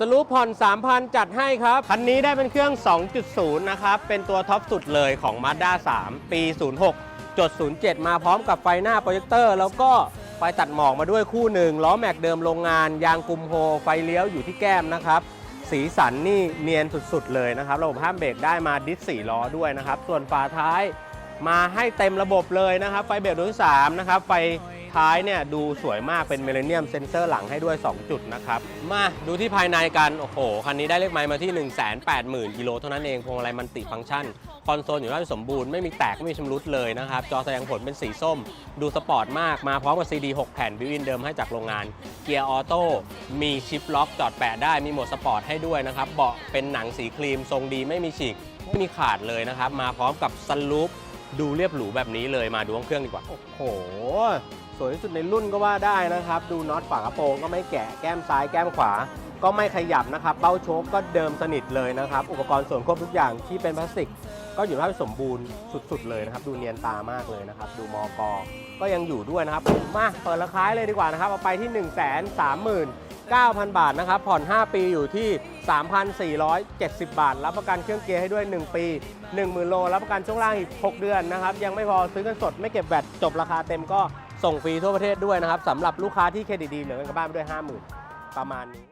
สรุปผ่อน 3,000 จัดให้ครับ คันนี้ได้เป็นเครื่อง 2.0 นะครับ เป็นตัวท็อปสุดเลยของ Mazda 3 ปี 06จด07 มาพร้อมกับไฟหน้าโปรเจคเตอร์ แล้วก็ไฟตัดหมอกมาด้วยคู่หนึ่งล้อแม็กเดิมโรงงาน ยางกุมโฮ ไฟเลี้ยวอยู่ที่แก้มนะครับ สีสันนี่เนียนสุดๆ เลยนะครับ ระบบห้ามเบรกได้มาดิส4ล้อด้วยนะครับ ส่วนฝาท้ายมาให้เต็มระบบเลยนะครับ ไฟเบรกดวงที่3นะครับ ไฟ ท้ายเนี่ยดูสวยมากเป็นเมลเนียมเซนเซอร์หลังให้ด้วย 2 จุดนะครับ มาดูที่ภายในกัน โอ้โห คันนี้ได้เลขไมล์มาที่ 180,000กิโลเท่านั้นเองพวงมาลัยมันติฟังก์ชัน คอนโซลอยู่ด้สมบูรณ์ไม่มีแตก ไม่มีชำรุดเลยนะครับ จอแสดงผลเป็นสีส้ม ดูสปอร์ตมากมาพร้อมกับ CD 6 แผ่นบิวอินเดิมให้จากโรงงาน เกียร์ออโต้มีชิปล็อกจอดแปะได้มีโหมดสปอร์ตให้ด้วยนะครับเบาะเป็นหนังสีครีมทรงดีไม่มีฉีกไม่มีขาดเลยนะครับมาพร้อมกับซันลูป ดูเรียบหรูแบบนี้เลยมาดูห้องเครื่องดีกว่า โอ้โห สวยที่สุดในรุ่นก็ว่าได้นะครับ ดูน็อตฝากระโปรงก็ไม่แกะแก้มซ้ายแก้มขวา ก็ไม่ขยับนะครับ เบ้าโชคก็เดิมสนิทเลยนะครับ อุปกรณ์ส่วนควบทุกอย่างที่เป็นพลาสติก ก็อยู่ในภาพสมบูรณ์สุดๆเลยนะครับ ดูเนียนตามากเลยนะครับ ดูมอกก็ยังอยู่ด้วยนะครับ มาเปิดราคาเลยดีกว่านะครับ เอาไปที่ 1 3 3 9 0 0 0 บาทนะครับ ผ่อน 5 ปีอยู่ที่ 3,470 บาท รับประกันเครื่องเกียร์ให้ด้วย 1 ปี 10,000 โล รับประกันช่วงล่างอีก 6 เดือนนะครับ ยังไม่พอซื้อกันสดไม่เก็บแบตจบราคาเต็มก็ส่งฟรีทั่วประเทศด้วยนะครับสำหรับลูกค้าที่เครดิตดีเหลือเงินกลับบ้านไปด้วย 50,000 ประมาณนี้